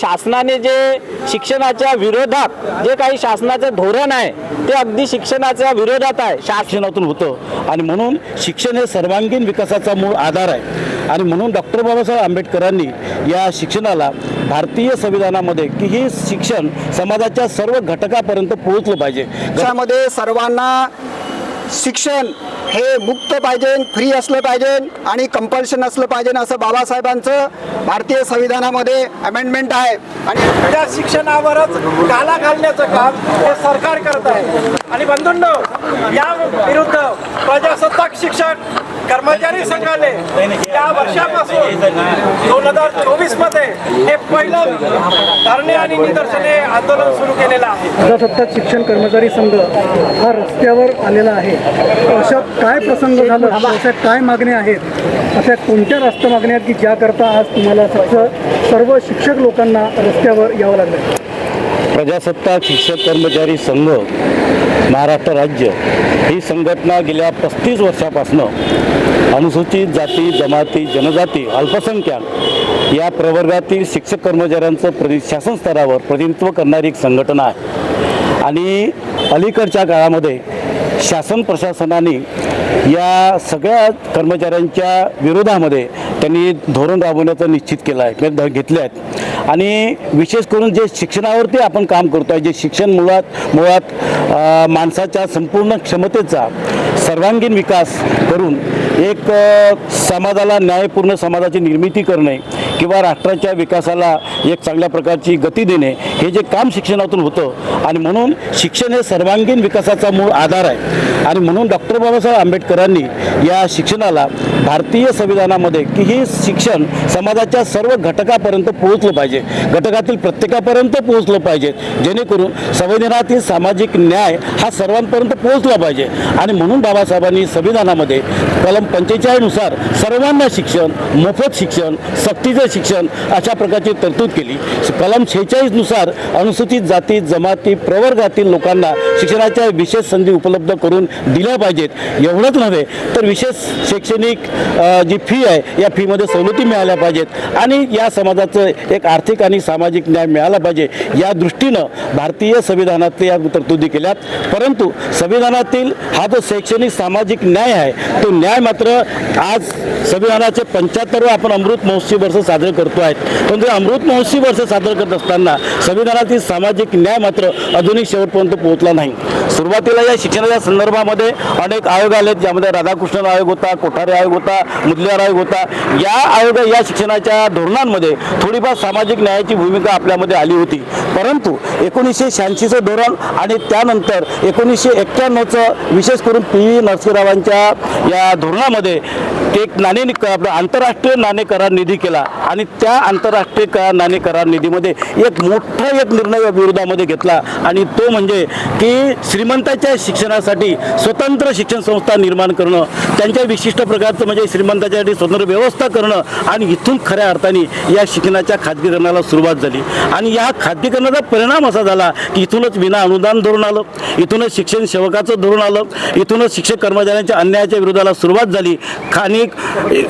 शासनाने जे शिक्षणाच्या विरोधात जे काही शासनाचं धोरण आहे ते अगदी शिक्षणाच्या विरोधात आहे. शासन शिक्षणातून होतं. आणि म्हणून शिक्षण हे सर्वांगीण विकासाचा मूळ आधार आहे. आणि म्हणून डॉक्टर बाबासाहेब आंबेडकरांनी या शिक्षणाला भारतीय संविधानामध्ये की हे शिक्षण समाजाच्या सर्व घटकापर्यंत पोहोचलं पाहिजे. देशामध्ये सर्वांना शिक्षण हे मुक्त पाहिजे फ्री असलं पाहिजे आणि कंपल्शन असलं पाहिजे असं बाबासाहेबांचं भारतीय संविधानामध्ये अमेंडमेंट आहे. आणि त्या शिक्षणावरच गाला घालण्याचं काम हे सरकार करत आहे. आणि बंधूंनो या विरुद्ध प्रजासत्ताक शिक्षक कर्मचारी संघाने या वर्षापासून दोन हजार चोवीसमध्ये हे पहिलं धरणे आणि निदर्शने आंदोलन सुरू केलेलं आहे. प्रजासत्ताक शिक्षण कर्मचारी संघ हा रस्त्यावर आलेला आहे. अशा काय प्रसंग झाला? अशा काय मागण्या आहेत? अशा कोणत्या राष्ट्र मागण्या आहेत की ज्याकरता आज तुम्हाला सर्व शिक्षक लोकांना रस्त्यावर यावं लागलं? प्रजासत्ताक शिक्षक कर्मचारी संघ महाराष्ट्र राज्य ही संघटना गेल्या पस्तीस वर्षापासनं अनुसूचित जाती जमाती जनजाती अल्पसंख्याक या प्रवर्गातील शिक्षक कर्मचाऱ्यांचं प्रति शासन स्तरावर प्रतिनिधित्व करणारी एक संघटना आहे. आणि अलीकडच्या काळामध्ये शासन प्रशासनाने या सगळ्या कर्मचाऱ्यांच्या विरोधामध्ये त्यांनी धोरण राबवण्याचं निश्चित केलं आहे ध- घेतले आहेत. आणि विशेष करून जे शिक्षणावरती आपण काम करतो आहे जे शिक्षण मुळात मुळात माणसाच्या संपूर्ण क्षमतेचा सर्वांगीण विकास करून एक समाजाला न्यायपूर्ण समाजाची निर्मिती करणे किंवा राष्ट्राच्या विकासाला एक चांगल्या प्रकारची गती देणे हे जे काम शिक्षणातून होतं आणि म्हणून शिक्षण हे सर्वांगीण विकासाचा मूळ आधार आहे. आणि म्हणून डॉक्टर बाबासाहेब आंबेडकरांनी या शिक्षणाला भारतीय संविधानामध्ये की हे शिक्षण समाजाच्या सर्व घटकापर्यंत पोहोचलं पाहिजे घटकातील प्रत्येकापर्यंत पोहोचलं पाहिजे जेणेकरून संविधानातील सामाजिक न्याय हा सर्वांपर्यंत पोहोचला पाहिजे. आणि म्हणून बाबा बाबासाहेबांनी संविधानामध्ये कलम पंचेचाळीसनुसार सर्वांना शिक्षण मोफत शिक्षण सक्तीचं शिक्षण अशा प्रकारची तरतूद केली. कलम शेहेचाळीसनुसार अनुसूचित जाती जमाती प्रवर्गातील लोकांना शिक्षणाच्या विशेष संधी उपलब्ध करून दिल्या पाहिजेत. एवढंच नव्हे तर विशेष शैक्षणिक जी फी आहे या फीमध्ये सवलती मिळाल्या पाहिजेत आणि या समाजाचं एक आर्थिक आणि सामाजिक न्याय मिळाला पाहिजे या दृष्टीनं भारतीय संविधानातल्या या तरतुदी केल्यात. परंतु संविधानातील हा जो शैक्षणिक सामाजिक न्याय आहे तो न्याय मात्र आज संविधानाचे पंच्याहत्तर आपण अमृत महोत्सवी वर्ष साजरे करतो आहेत. परंतु अमृत महोत्सवी वर्ष साजरं करत असताना संविधानातील सामाजिक न्याय मात्र अजूनही शेवटपर्यंत पोहोचला नाही. सुरुवातीला या शिक्षणाच्या संदर्भामध्ये अनेक आयोग आले ज्यामध्ये राधाकृष्णन आयोग होता कोठारे आयोग होता मुदलियार आयोग होता. या आयोग या शिक्षणाच्या धोरणांमध्ये थोडीफार सामाजिक न्यायाची भूमिका आपल्यामध्ये आली होती. परंतु एकोणीसशे शहाऐंशीचं धोरण आणि त्यानंतर एकोणीसशे एक्क्याण्णवचं विशेष करून पी व्ही नरसिंहरावांच्या या धोरणामध्ये एक नाणे आपला आंतरराष्ट्रीय नाणे करार निधी केला आणि त्या आंतरराष्ट्रीय का नाणे करार निधीमध्ये एक मोठा एक निर्णय या विरोधामध्ये घेतला. आणि तो म्हणजे की श्रीमंताच्या शिक्षणासाठी स्वतंत्र शिक्षण संस्था निर्माण करणं त्यांच्या विशिष्ट प्रकारचं म्हणजे श्रीमंताच्यासाठी स्वतंत्र व्यवस्था करणं आणि इथून खऱ्या अर्थाने या शिक्षणाच्या खाजगीकरणाला सुरुवात झाली. आणि या खाजगीकरणाचा परिणाम असा झाला की इथूनच विना अनुदान धोरण आलं इथूनच शिक्षण सेवकाचं धोरण आलं इथूनच कर्मचाऱ्यांच्या अन्यायाच्या विरोधाला सुरुवात झाली. खानिक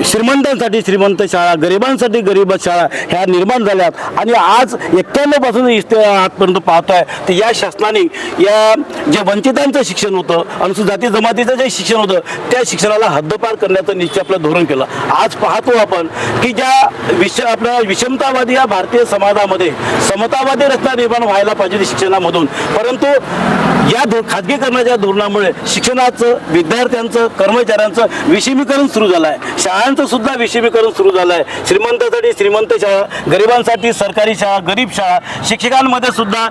श्रीमंतांसाठी श्रीमंत शाळा गरिबांसाठी गरीब शाळा ह्या निर्माण झाल्यात. आणि आज एक्क्याण्णवपासून आजपर्यंत पाहतो आहे तर या शासनाने या जे वंचितांचं शिक्षण होतं अनुसूचित जाती जमातीचं जे शिक्षण होतं त्या शिक्षणाला हद्दपार करण्याचं निश्चय आपलं धोरण केलं. आज पाहतो आपण की ज्या विष आपल्या विषमतावादी या भारतीय समाजामध्ये समतावादी रचना निर्माण व्हायला पाहिजे शिक्षणामधून. परंतु या धो खाजगीकरणाच्या धोरणामुळे शिक्षणाचं विद्यार्थ्यांचं कर्मचाऱ्यांचं विषमीकरण सुरू झालं आहे शाळांचं सुद्धा विषमीकरण सुरू झालं आहे श्रीमंतासाठी श्रीमंत शाळा गरिबांसाठी सरकारी शाळा गरीब शाळा शिक्षकांमध्ये सुद्धा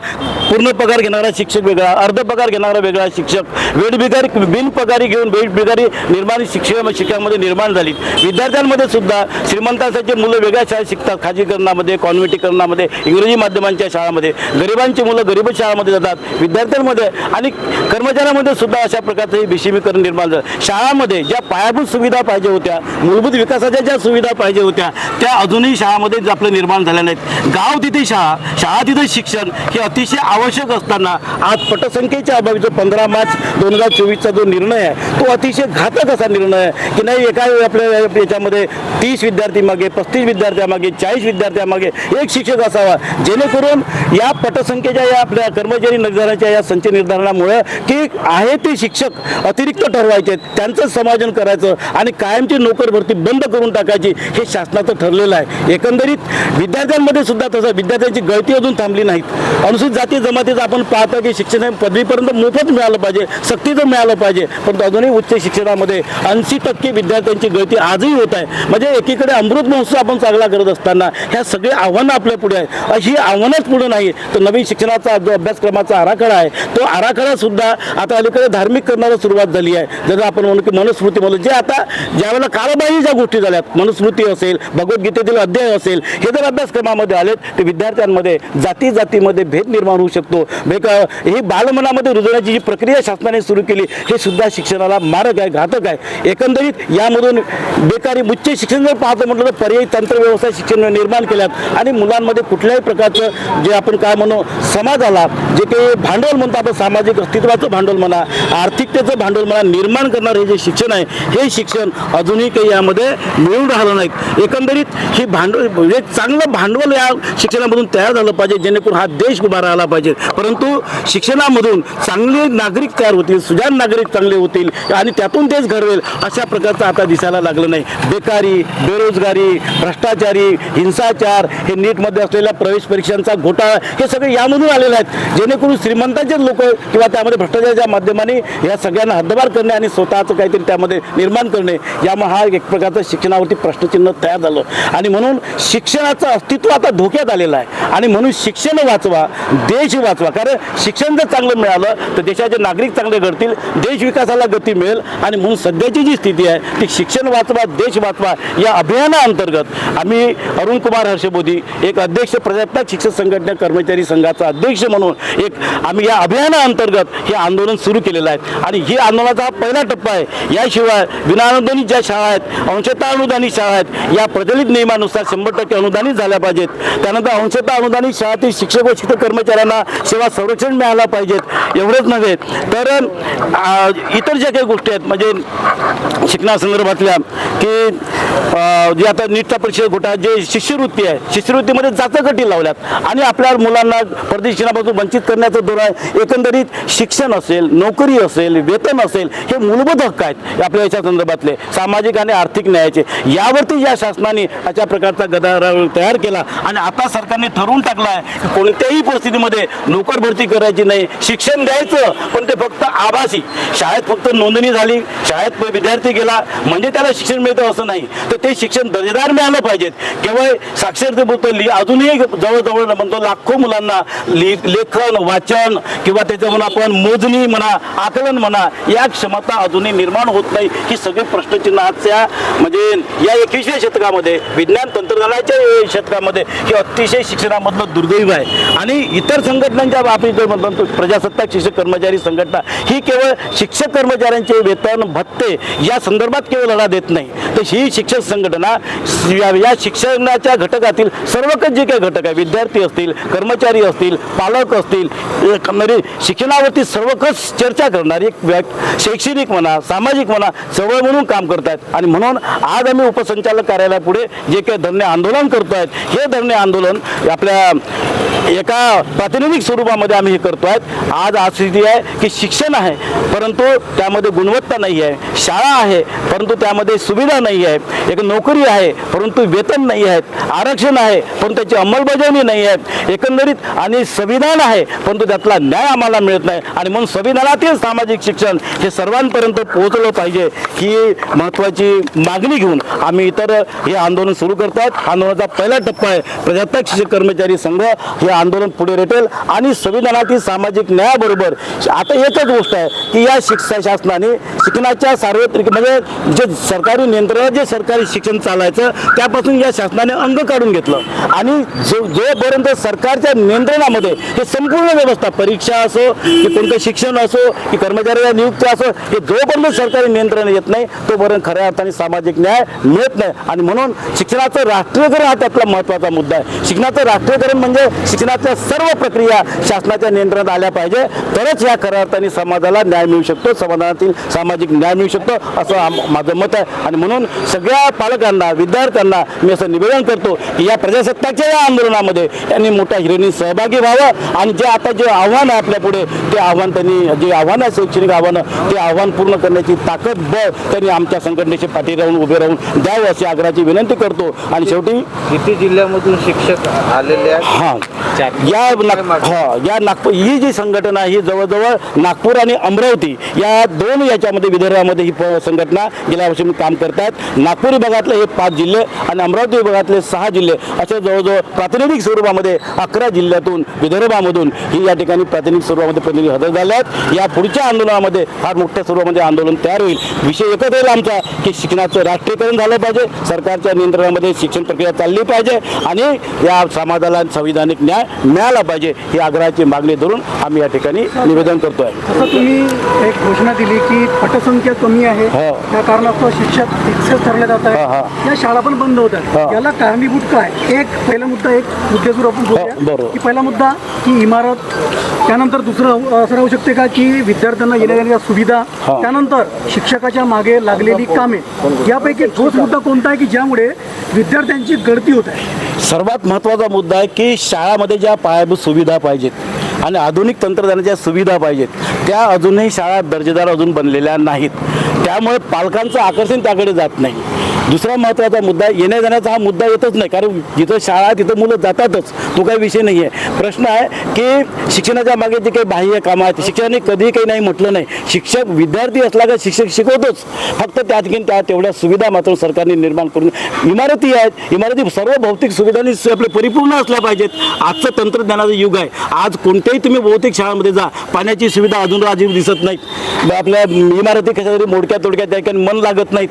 पूर्ण पगार घेणारा शिक्षक वेगळा अर्ध पगार घेणारा वेगळा शिक्षक वेठबिगारी बिनपगारी घेऊन वेठबिगारी निर्माण शिक्षक शिक्षकांमध्ये निर्माण झाली. विद्यार्थ्यांमध्ये सुद्धा श्रीमंतांसाठी मुलं वेगळ्या शाळेत शिकतात. खाजगीकरणामध्ये कॉन्व्हेटीकरणामध्ये इंग्रजी माध्यमांच्या शाळामध्ये. गरिबांची मुलं गरीब शाळामध्ये जातात. विद्यार्थ्यांमध्ये आणि कर्मचाऱ्यांमध्ये सुद्धा अशा प्रकारचं विषमीकरण निर्माण झालं. शाळामध्ये ज्या पायाभूत सुविधा पाहिजे होत्या मूलभूत विकासाच्या ज्या सुविधा पाहिजे होत्या त्या अजूनही शाळामध्ये आपलं निर्माण झाल्या नाहीत. गाव तिथे शाळा शाळा तिथे शिक्षण हे अतिशय आवश्यक असताना आज पटसंख्येच्या अभावी जो पंधरा मार्च दोन हजार चोवीसचा जो निर्णय आहे तो अतिशय घातक असा निर्णय आहे की नाही एका आपल्या याच्यामध्ये तीस विद्यार्थी मागे पस्तीस विद्यार्थ्यामागे चाळीस विद्यार्थ्यामागे एक शिक्षक असावा. जेणेकरून या पटसंख्येच्या या आपल्या कर्मचारी निर्धाराच्या या संच निर्धारणामुळे की आहे ते शिक्षक अतिरिक्त ठरवायचे त्यांचं समायोजन करायचं आणि कायमची नोकर भरती बंद करून टाकायची हे शासनाचं ठरलेलं आहे. एकंदरीत विद्यार्थ्यांमध्ये सुद्धा तसं विद्यार्थ्यांची गळती अजून थांबली नाहीत. अनुसूचित जाती जमातीचं आपण पाहतो की शिक्षण हे पदवीपर्यंत मोफत मिळालं पाहिजे सक्तीचं मिळालं पाहिजे. पण अजूनही उच्च शिक्षणामध्ये ऐंशी टक्के विद्यार्थ्यांची गळती आजही होत आहे. म्हणजे एकीकडे अमृत महोत्सव आपण चांगला करत असताना ह्या सगळी आव्हानं आपल्या पुढे आहेत. अशी आव्हानच पुढे नाही. तर नवीन शिक्षणाचा जो अभ्यासक्रमाचा आराखडा आहे तो आराखडा सुद्धा आता अलीकडे धार्मिक करण्याला सुरुवात झाली आहे. जर आपण म्हणू की मनुस्मृती म्हणू जे आता ज्यावेळेला कालबाह्य ज्या गोष्टी झाल्यात. मनुस्मृती असेल भगवद्गीतेतील अध्याय असेल हे जर अभ्यासक्रमामध्ये आलेत ते विद्यार्थ्यांमध्ये जाती जातीमध्ये भेद निर्माण होऊ शकतो. म्हणजे बेक ही बालमनामध्ये रुजवण्याची जी प्रक्रिया शासनाने सुरू केली हे सुद्धा शिक्षणाला मारक आहे घातक आहे. एकंदरीत यामधून बेकारी उच्च शिक्षण जर पाहतो म्हटलं तर पर्यायी तंत्रव्यवस्था शिक्षण निर्माण केल्यात. आणि मुलांमध्ये कुठल्याही प्रकारचं जे आपण काय म्हणू समाजाला जे काही भांडवल म्हणतो आपण सामाजिक अस्तित्वाचं भांडवल म्हणा आर्थिकतेचं भांडवल म्हणा निर्माण करणारे जे शिक्षण आहे हे शिक्षण अजूनही काही यामध्ये मिळून राहिलं नाहीत. एकंदरीत ही भांडवल म्हणजे चांगलं भांडवल या शिक्षणामधून तयार झालं पाहिजे जेणेकरून हा देश उभा राहिला पाहिजे. परंतु शिक्षणामधून चांगले नागरिक तयार होतील सुजान नागरिक चांगले होतील आणि त्यातून देश घडवेल अशा प्रकारचं आता दिसायला लागलं नाही. बेकारी बेरोजगारी भ्रष्टाचारी हिंसाचार हे नीटमध्ये असलेल्या प्रवेश परीक्षांचा घोटाळा हे सगळे यामधून आलेले आहेत. जेणेकरून श्रीमंतांचे लोक किंवा त्यामध्ये भ्रष्टाचाराच्या माध्यमाने या सगळ्यांना हद्दबार करणे आणि स्वतःचं काहीतरी त्यामध्ये निर्माण करणे यामुळे हा एक प्रकारचं शिक्षणावरती प्रश्नचिन्ह तयार झालं. आणि म्हणून शिक्षणाचं अस्तित्व आता धोक्यात आलेलं आहे. आणि म्हणून शिक्षण वाचवा देश वाचवा. कारण शिक्षण जर चांगलं मिळालं तर देशाचे नागरिक चांगले घडतील देश विकासाला गती मिळेल. आणि म्हणून सध्याची जी स्थिती आहे ती शिक्षण वाचवा देश वाचवा या अभियानाअंतर्गत आम्ही अरुण कुमार हर्षबोधी एक अध्यक्ष प्रजासत्ताक शिक्षक संघटना कर्मचारी संघाचा अध्यक्ष म्हणून एक आम्ही या अभियानाअंतर्गत हे आंदोलन सुरू केलेलं आहे. आणि ही आंदोलनाचा हा पहिला टप्पा आहे. याशिवाय विनाअनुदानित ज्या शाळा आहेत अंशतः अनुदानित शाळा आहेत. या प्रचलित नियमानुसार शंभर टक्के अनुदानित झाल्या पाहिजेत. त्यानंतर अंशतः अनुदानित शाळातील शिक्षक व शिक्षक कर्मचाऱ्यांना सेवा संरक्षण मिळाला पाहिजेत. एवढंच नव्हे तर इतर ज्या काही गोष्टी आहेत म्हणजे शिक्षणासंदर्भातल्या की जे आता नीटचा परीक्षा घोटा जे शिष्यवृत्ती आहे शिष्यवृत्तीमध्ये जाचकटी लावल्यात. आणि आपल्या मुलांना प्रदर्शनापासून शिक्षणापासून वंचित करण्याचं धोरण आहे. एकंदरीत शिक्षण असेल नोकरी असेल वेतन असेल हे मूलभूत हक्क आहेत. आपल्या याच्या संदर्भातले. सामाजिक आणि आर्थिक न्यायाचे. यावरती या शासनाने अशा प्रकारचा गदारोळ तयार केला आणि आता सरकारने ठरवून टाकला आहे की कोणत्याही परिस्थितीमध्ये नोकर भरती करायची नाही शिक्षण द्यायचं पण ते फक्त आभासी. शाळेत फक्त नोंदणी झाली शाळेत विद्यार्थी गेला म्हणजे त्याला शिक्षण मिळतं असं नाही. तर ते शिक्षण दर्जेदार मिळालं पाहिजेत. केवळ साक्षरतेबद्दल लि अजूनही जवळजवळ म्हणतो लाखो मुलांना लि लेखन वाचन किंवा त्याचं म्हणा आपण मोजणी म्हणा आकलन म्हणा या क्षमता अजूनही निर्माण होत नाही. ही सगळी प्रश्नचिन्ह आजच्या म्हणजे या एकविसव्या शतकामध्ये विज्ञान तंत्रज्ञानाच्या शतकामध्ये हे अतिशय शिक्षणामधलं दुर्दैव आहे. आणि इतर संघटनांच्या बाबतीत जर म्हणतो प्रजासत्ताक शिक्षक कर्मचारी संघटना ही केवळ शिक्षक कर्मचाऱ्यांचे वेतन भत्ते या संदर्भात केवळ लढा देत नाही. तर ही शिक्षक संघटना या- या शिक्षणाच्या घटकातील सर्वकच जे काही घटक आहे विद्यार्थी असतील कर्मचारी असतील पालक असतील एकंदरीत म्हणजे शिक्षणावरती सर्वकच चर्चा करणारी व्या- शैक्षणिक म्हणा सामाजिक म्हणा चळवळ म्हणून काम करतायत आणि म्हणून आज आम्ही उपसंचालक कार्यालयापुढे जे काही धरणे आंदोलन करतो आहेत हे धरणे आंदोलन आपल्या एका प्रातिनिधिक स्वरूपामध्ये आम्ही हे करतो आहेत आज आज स्थिती आहे की शिक्षण आहे परंतु त्यामध्ये गुणवत्ता नाही आहे. शाळा आहे परंतु त्यामध्ये सुविधा नाही आहे. एक नोकरी आहे परंतु वेतन नाही आहेत आरक्षण आहे परंतु त्याची अंमलबजावणी नाही आहे. एकंदरीत आणि संविधान आहे परंतु त्यातला न्याय आम्हाला मिळत नाही. आणि म्हणून संविधानातील सामाजिक शिक्षण हे सर्वांपर्यंत पोहोचलं पाहिजे ही महत्त्वाची मागणी घेऊन आम्ही इतर हे आंदोलन सुरू करत आहेत आंदोलनाचा पहिला टप्पा आहे. प्रजासत्ताक शिक्षक कर्मचारी संघ हे आंदोलन पुढे रेटेल. आणि संविधानातील सामाजिक न्यायाबरोबर आता एकच गोष्ट आहे की या शिक्षा शासनाने शिक्षणाच्या सार्वत्रिक म्हणजे जे सरकारी नियंत्रण जे सरकारी शिक्षण चालायचं त्यापासून या शासनाने अंग काढून घेतलं. आणि जो जोपर्यंत सरकारच्या नियंत्रणामध्ये हे संपूर्ण व्यवस्था परीक्षा असो की कोणतं शिक्षण असो की कर्मचाऱ्याच्या नियुक्ती असो हे जोपर्यंत सरकारी नियंत्रण येत नाही तोपर्यंत खऱ्या अर्थाने सामाजिक न्याय मिळत नाही. आणि म्हणून शिक्षणाचं राष्ट्रीयकरण हा त्यातला महत्त्वाचा मुद्दा आहे. शिक्षणाचं राष्ट्रीयकरण म्हणजे शिक्षणाच्या सर्व प्रक्रिया शासनाच्या नियंत्रणात आल्या पाहिजे. तरच या खऱ्या अर्थाने समाजाला न्याय मिळू शकतो समाजातील सामाजिक न्याय मिळू शकतो असं माझं मत आहे. आणि म्हणून सगळ्या पालकांना विद्यार्थ्यांना मी असं निवेदन करतो की या प्रजासत्ताकच्या या आंदोलनामध्ये त्यांनी मोठ्या हिरोनी सहभागी व्हावं. आणि जे आता जे आव्हान आहे आपल्या पुढे ते आव्हान त्यांनी जे आव्हान आहे शैक्षणिक आव्हानं ते आव्हान पूर्ण करण्याची ताकद बळ त्यांनी आमच्या संघटनेचे पाठी राहून उभे राहून द्यावं अशी आग्रहाची विनंती करतो. आणि शेवटी किती जिल्ह्यामधून शिक्षक आलेले हा. या नाग हा या नागपूर ही जी संघटना ही जवळजवळ नागपूर आणि अमरावती या दोन याच्यामध्ये विदर्भामध्ये ही संघटना गेल्या वर्षी काम करतात. नागपूर विभागातले हे पाच जिल्हे आणि अमरावती विभागातले सहा जिल्हे असे जवळजवळ प्रातिनिधिक स्वरूपामध्ये अकरा जिल्ह्यातून विदर्भामधून ही या ठिकाणी प्रातिनिधिक स्वरूपामध्ये प्रतिनिधी हजर झाले आहेत. या पुढच्या आंदोलनामध्ये फार मोठ्या स्वरूपामध्ये आंदोलन तयार होईल. विषय एकच आमचा की शिक्षणाचं राष्ट्रीयकरण झालं पाहिजे सरकारच्या नियंत्रणामध्ये शिक्षण प्रक्रिया चालली पाहिजे आणि या समाजाला संविधानिक न्याय मिळाला पाहिजे ही आग्रहाची मागणी धरून आम्ही या ठिकाणी निवेदन करतोय असं तुम्ही एक घोषणा दिली की पटसंख्या कमी आहे हो. त्या कारणास्तव शिक्षक फिक्स ठरले जात हा, आहे हा. या शाळा पण बंद होत आहेत हा. याला कारणीभूत काय एक पहिला मुद्दा एक मुद्द्यासूर आपण हो, बरोबर. की पहिला मुद्दा की इमारत त्यानंतर दुसरं असं राहू शकते का की विद्यार्थ्यांना येण्या सुविधा हा. त्यानंतर शिक्षकाच्या मागे लागलेली कामे यापैकी ठोस मुद्दा कोणता आहे की ज्यामुळे विद्यार्थ्यांची गळती होत आहे? सर्वात महत्त्वाचा मुद्दा आहे की शाळामध्ये ज्या पायाभूत सुविधा पाहिजेत आणि आधुनिक तंत्रज्ञानाच्या सुविधा पाहिजेत त्या अजूनही शाळा दर्जेदार अजून बनलेल्या नाहीत. त्यामुळे पालकांचं आकर्षण त्याकडे जात नाही. दुसरा महत्त्वाचा मुद्दा येण्या जाण्याचा हा मुद्दा येतच नाही कारण जिथं शाळा तिथं मुलं जातातच तो काही विषय नाही आहे प्रश्न आहे की शिक्षणाच्या मागे जे काही बाह्य कामं आहेत शिक्षकांनी कधीही काही नाही म्हटलं नाही. शिक्षक विद्यार्थी असला का शिक्षक शिकवतोच. फक्त त्या ठिकाणी त्या तेवढ्या सुविधा मात्र सरकारने निर्माण करून इमारती आहेत इमारती सर्व भौतिक सुविधांनी आपले परिपूर्ण असल्या पाहिजेत. आजचं तंत्रज्ञानाचं युग आहे. आज कोणत्याही तुम्ही भौतिक शाळांमध्ये जा पाण्याची सुविधा अजून अजिब दिसत नाहीत. आपल्या इमारती कशा तरी मोडक्या तोडक्या त्या ठिकाणी मन लागत नाहीत.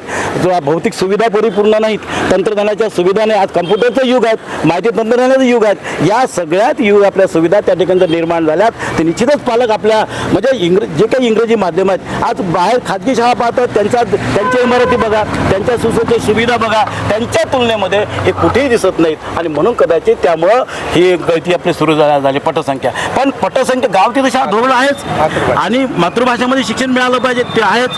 भौतिक सुविधा परिपूर्ण नाहीत. तंत्रज्ञानाच्या सुविधा नाही आज कम्प्युटरचं युग आहे. माहिती तंत्रज्ञानाचं युग आहे. या सगळ्यात युग आपल्या सुविधा त्या ठिकाणी निर्माण झाल्यात. तर निश्चितच पालक आपल्या म्हणजे इंग्र जे काही इंग्रजी माध्यम आहेत आज बाहेर खाजगी शाळा पाहतात. त्यांच्या त्यांच्या इमारती बघा. त्यांच्या सुसज्ज सुविधा बघा. त्यांच्या तुलनेमध्ये हे कुठेही दिसत नाहीत. आणि म्हणून कदाचित त्यामुळं ही गळती आपली सुरू झाली पटसंख्या. पण पटसंख्या गाव तिथं शाळा धोरण आहेच. आणि मातृभाषेमध्ये शिक्षण मिळालं पाहिजे. ते आहेच.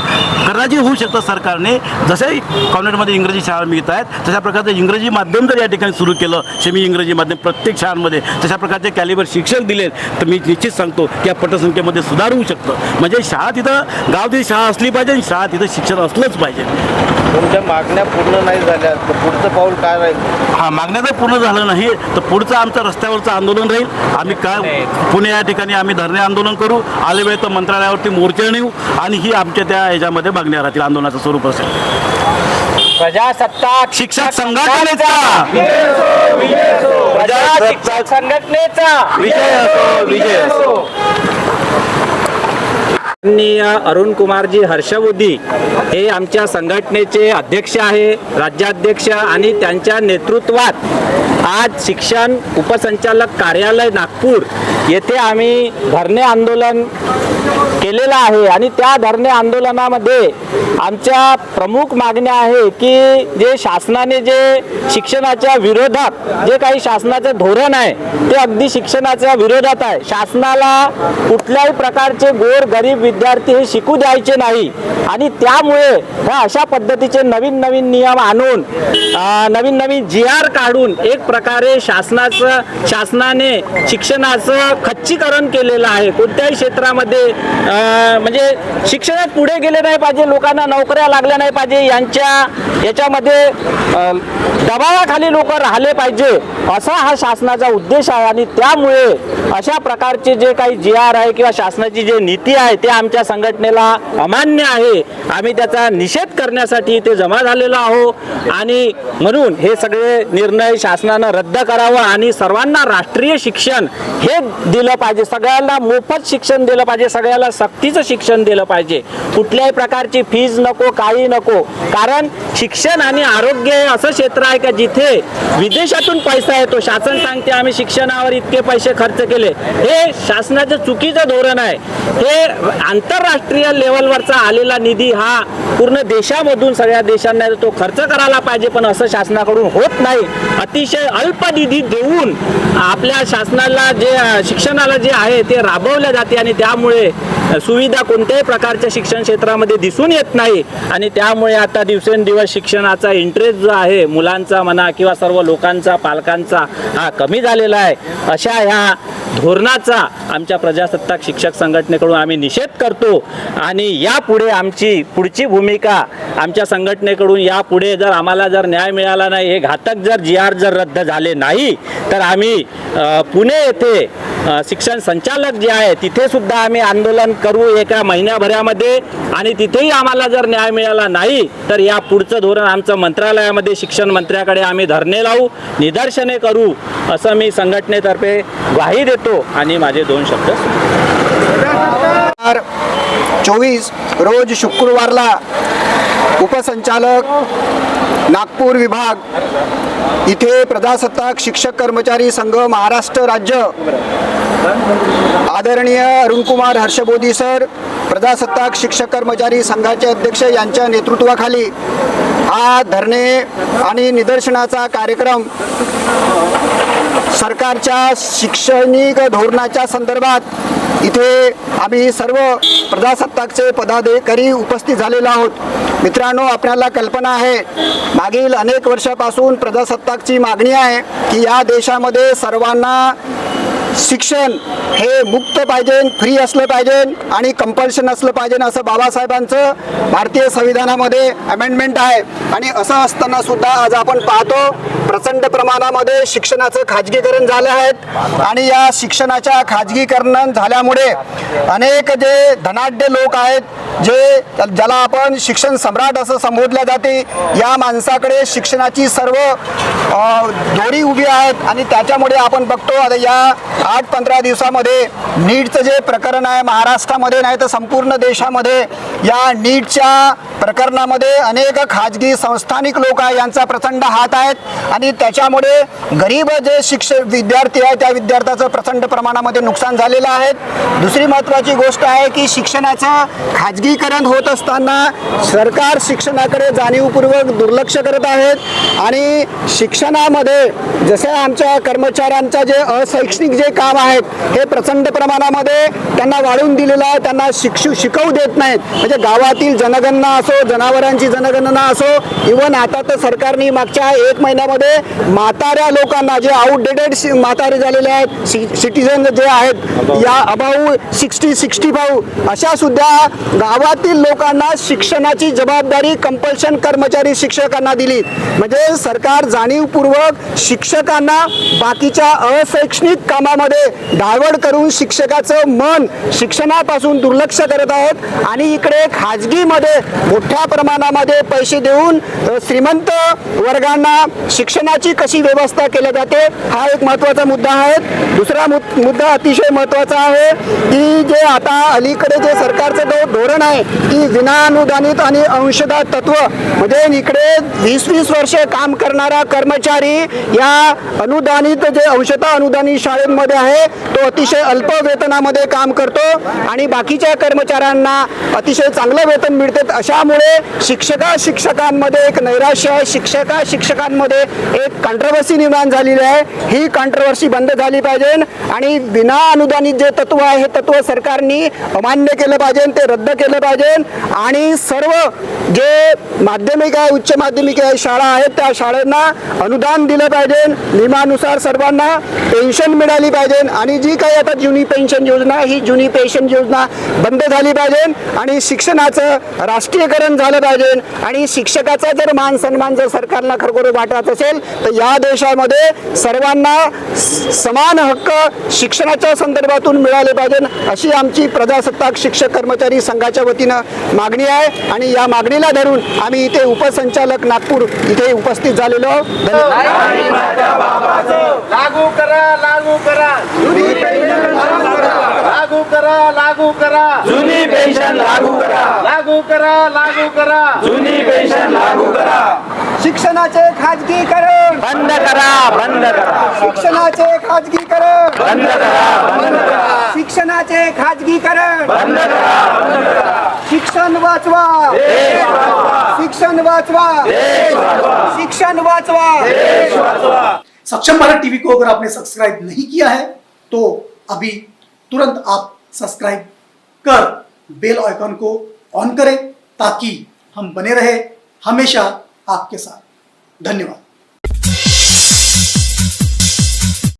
कदाचित होऊ शकतं सरकारने. जसे कॉन्व्हेंटमध्ये इंग्रजी शाळा मिळत आहेत. तशा प्रकारचं इंग्रजी माध्यम जर या ठिकाणी सुरू केलं सेमी इंग्रजी माध्यम प्रत्येक शाळांमध्ये तशा प्रकारचे कॅलिबर शिक्षक दिलेत तर मी निश्चित सांगतो की या पटसंख्येमध्ये सुधार होऊ शकतं. म्हणजे शाळा तिथं गाव तिथे शाळा असली पाहिजे आणि शाळा तिथं शिक्षण असलंच पाहिजे. तुमच्या मागण्या पूर्ण नाही झाल्या तर पुढचं पाऊल काय राहील? हा मागण्या जर पूर्ण झालं नाही तर पुढचं आमचं रस्त्यावरचं आंदोलन राहील. आम्ही काय पुणे या ठिकाणी आम्ही धरणे आंदोलन करू. आले वेळ तर मंत्रालयावरती मोर्चा नेऊ आणि ही आमच्या त्या ह्याच्यामध्ये मागण्या राहतील आंदोलनाचं स्वरूप असेल. प्रजासत्ताक शिक्षक संघटनेचा. प्रजाशिक्षक संघटनेचा विजय असो विजय असो माननीय अरुण कुमारजी हर्षबुद्धी हे आमच्या संघटनेचे अध्यक्ष आहे राज्याध्यक्ष आणि त्यांच्या नेतृत्वात आज शिक्षण उपसंचालक कार्यालय नागपूर येथे आम्ही धरणे आंदोलन केलेला आहे. आणि त्या धरणे आंदोलनामध्ये आमच्या प्रमुख मागण्या आहे की जे शासनाने जे शिक्षणाच्या विरोधात जे काही शासनाचं धोरण आहे ते अगदी शिक्षणाच्या विरोधात आहे. शासनाला कुठल्याही प्रकारचे गोर गरीब विद्यार्थी हे शिकू द्यायचे नाही. आणि त्यामुळे ह्या अशा पद्धतीचे नवीन नवीन नियम आणून नवीन नवीन जी आर काढून एक प्रकारे शासनाचं शासनाने शिक्षणाचं खच्चीकरण केलेलं आहे. कोणत्याही क्षेत्रामध्ये म्हणजे शिक्षणात पुढे गेले नाही पाहिजे लोकांना नोकऱ्या लागल्या नाही पाहिजे यांच्या याच्यामध्ये दबावाखाली लोक राहिले पाहिजे असा हा शासनाचा उद्देश आहे. आणि त्यामुळे अशा प्रकारचे जे काही जी आर आहे किंवा शासनाची जे नीती आहे ते आमच्या संघटनेला अमान्य आहे. आम्ही त्याचा निषेध करण्यासाठी ते जमा झालेलो आहो आणि म्हणून हे सगळे निर्णय शासनानं रद्द करावं आणि सर्वांना राष्ट्रीय शिक्षण हे दिलं पाहिजे. सगळ्यांना मोफत शिक्षण दिलं पाहिजे. सगळ्या सगळ्याला सक्तीचं शिक्षण दिलं पाहिजे. कुठल्याही प्रकारची फीज नको काही नको. कारण शिक्षण आणि आरोग्य हे असं क्षेत्र आहे का जिथे विदेशातून पैसा येतो. शासन सांगते आम्ही शिक्षणावर इतके पैसे खर्च केले. हे शासनाचं चुकीचं धोरण आहे. हे आंतरराष्ट्रीय लेवलवरचा आलेला निधी हा पूर्ण देशामधून सगळ्या देशांना तो खर्च करायला पाहिजे पण असं शासनाकडून होत नाही. अतिशय अल्प निधी देऊन आपल्या शासनाला जे शिक्षणाला जे आहे ते राबवले जाते आणि त्यामुळे सुविधा कोणत्याही प्रकारच्या शिक्षण क्षेत्रामध्ये दिसून येत नाही. आणि त्यामुळे आता दिवसेंदिवस शिक्षणाचा इंटरेस्ट जो आहे मुलांचा म्हणा किंवा सर्व लोकांचा पालकांचा हा कमी झालेला आहे. अशा ह्या धोरणाचा आमच्या प्रजासत्ताक शिक्षक संघटनेकडून आम्ही निषेध करतो. आणि यापुढे आमची पुढची भूमिका आमच्या संघटनेकडून यापुढे जर आम्हाला जर न्याय मिळाला नाही हे घातक जर जी आर जर रद्द झाले नाही तर आम्ही पुणे येथे शिक्षण संचालक जे आहे तिथे सुद्धा आम्ही आंदोलन करू एका महिन्याभरामध्ये आणि तिथेही आम्हाला जर न्याय मिळाला नाही तर या पुढचं धोरण आमचं मंत्रालयामध्ये शिक्षण मंत्र्याकडे आम्ही धरणे लावू निदर्शने करू असं मी संघटनेतर्फे ग्वाही देतो आणि माझे दोन शब्द चोवीस रोज शुक्रवारला उपसंचालक नागपूर विभाग इथे प्रजासत्ताक शिक्षक कर्मचारी संघ महाराष्ट्र राज्य आदरणीय अरुणकुमार हर्षबोधी सर प्रजासत्ताक शिक्षक कर्मचारी संघाचे अध्यक्ष यांच्या नेतृत्वाखाली हा धरणे आणि निदर्शनाचा कार्यक्रम सरकारच्या शैक्षणिक धोरणाच्या संदर्भात इथे आम्ही सर्व प्रजासत्ताकचे पदाधिकारी उपस्थित झालेलो आहोत. मित्रांनो आपल्याला कल्पना आहे मागील अनेक वर्षापासून प्रजासत्ताकची मागणी आहे की या देशामध्ये सर्वांना शिक्षण हे मुक्त पाहिजे फ्री असलं पाहिजे आणि कंपल्शन असलं पाहिजे असं बाबासाहेबांचं भारतीय संविधानामध्ये अमेंडमेंट आहे. आणि असं असताना सुद्धा आज आपण पाहतो प्रचंड प्रमाणामध्ये शिक्षणाचं खाजगीकरण झालं आहे आणि या शिक्षणाच्या खाजगीकरण झाल्यामुळे अनेक जे धनाढ्य लोक आहेत जे ज्याला आपण शिक्षण सम्राट असं संबोधल्या जाते या माणसाकडे शिक्षणाची सर्व दोरी उभी आहेत आणि त्याच्यामुळे आपण बघतो आता या आठ पंधरा दिवसामध्ये नीटचं जे प्रकरण आहे महाराष्ट्रामध्ये नाही तर संपूर्ण देशामध्ये या नीटच्या प्रकरणामध्ये अनेक खाजगी संस्थानिक लोक आहे यांचा प्रचंड हात आहेत. आणि त्याच्यामुळे गरीब जे शिक्षक विद्यार्थी आहे त्या विद्यार्थ्याचं प्रचंड प्रमाणामध्ये नुकसान झालेलं आहे. दुसरी महत्त्वाची गोष्ट आहे की शिक्षणाचं खाजगीकरण होत असताना सरकार शिक्षणाकडे जाणीवपूर्वक दुर्लक्ष करत आहेत आणि शिक्षणामध्ये जसे आमच्या कर्मचाऱ्यांचं जे अशैक्षणिक जे काम आहेत हे प्रचंड प्रमाणामध्ये त्यांना वाढून दिलेलं आहे. त्यांना शिक्षू शिकवू देत नाहीत. म्हणजे गावातील जनगणना असो जनावरांची जनगणना असो इवन आता तर सरकारने मागच्या एक महिन्यामध्ये म्हाताऱ्या लोकांना जे आउटडेटेड म्हातारे झालेले आहेत सिटीजन जे आहेत या अबाऊ सिक्स्टी सिक्स्टी फाईव्ह अशा सुद्धा गावातील लोकांना शिक्षणाची जबाबदारी कंपल्शन कर्मचारी शिक्षकांना दिली. म्हणजे सरकार जाणीवपूर्वक शिक्षकांना बाकीच्या अशैक्षणिक कामामध्ये डायवर्ट करून शिक्षकाचं मन शिक्षणापासून दुर्लक्ष करत आहेत. आणि इकडे खाजगीमध्ये मोठ्या प्रमाणामध्ये पैसे देऊन श्रीमंत वर्गांना शिक्षणाची कशी व्यवस्था केली जाते हा एक महत्त्वाचा मुद्दा आहे. दुसरा मु मुद्दा अतिशय महत्त्वाचा आहे की जे आता अलीकडे जे सरकारचं जो धोरण आहे की विनाअनुदानित आणि अंशदा तत्व म्हणजे इकडे वीस वीस वर्षे काम करणारा कर्मचारी या अनुदानित जे अंशता अनुदानित शाळेमध्ये आहे तो अतिशय अल्प वेतनामध्ये काम करतो आणि बाकीच्या कर्मचाऱ्यांना अतिशय चांगलं वेतन मिळते अशा त्यामुळे शिक्षका शिक्षकांमध्ये एक नैराश्य आहे. शिक्षका शिक्षकांमध्ये एक कंट्रोवर्सी निर्माण झालेली आहे. ही कंट्रोवर्सी बंद झाली पाहिजे आणि विना अनुदानित जे तत्व आहे हे तत्व सरकारनी अमान्य केलं पाहिजे ते रद्द केलं पाहिजे. आणि सर्व जे माध्यमिक आहे उच्च माध्यमिक आहे शाळा आहेत त्या शाळांना अनुदान दिलं पाहिजे. नियमानुसार सर्वांना पेन्शन मिळाली पाहिजे. आणि जी काही आता जुनी पेन्शन योजना ही जुनी पेन्शन योजना बंद झाली पाहिजे. आणि शिक्षणाचं राष्ट्रीय राष्ट्रीयकरण झालं पाहिजे. आणि शिक्षकाचा जर मान सन्मान जर सरकारला खरोखर वाटत असेल तर या देशामध्ये सर्वांना समान हक्क शिक्षणाच्या संदर्भातून मिळाले पाहिजे अशी आमची प्रजासत्ताक शिक्षक कर्मचारी संघाच्या वतीनं मागणी आहे. आणि या मागणीला धरून आम्ही इथे उपसंचालक नागपूर इथे उपस्थित झालेलो आहोत. लागू करा लागू करा. लागू करा लागू करा. पेन्शन लागू करा. लागू करा लागू करा. जुनी पेन्शन लागू करा. शिक्षणाचे खाजगीकरण. बंद करा बंद करा. शिक्षणाचे खाजगीकरण. बंद करा बंद करा. शिक्षणाचे खाजगीकरण. बंद करा बंद करा. शिक्षण वाचवा. शिक्षण वाचवा. शिक्षण वाचवा. सक्षम भारत टीवी को अगर आपने सब्सक्राइब नहीं किया है तो अभी तुरंत आप सब्सक्राइब कर बेल आइकन को ऑन करें ताकि हम बने रहे हमेशा आपके साथ। धन्यवाद।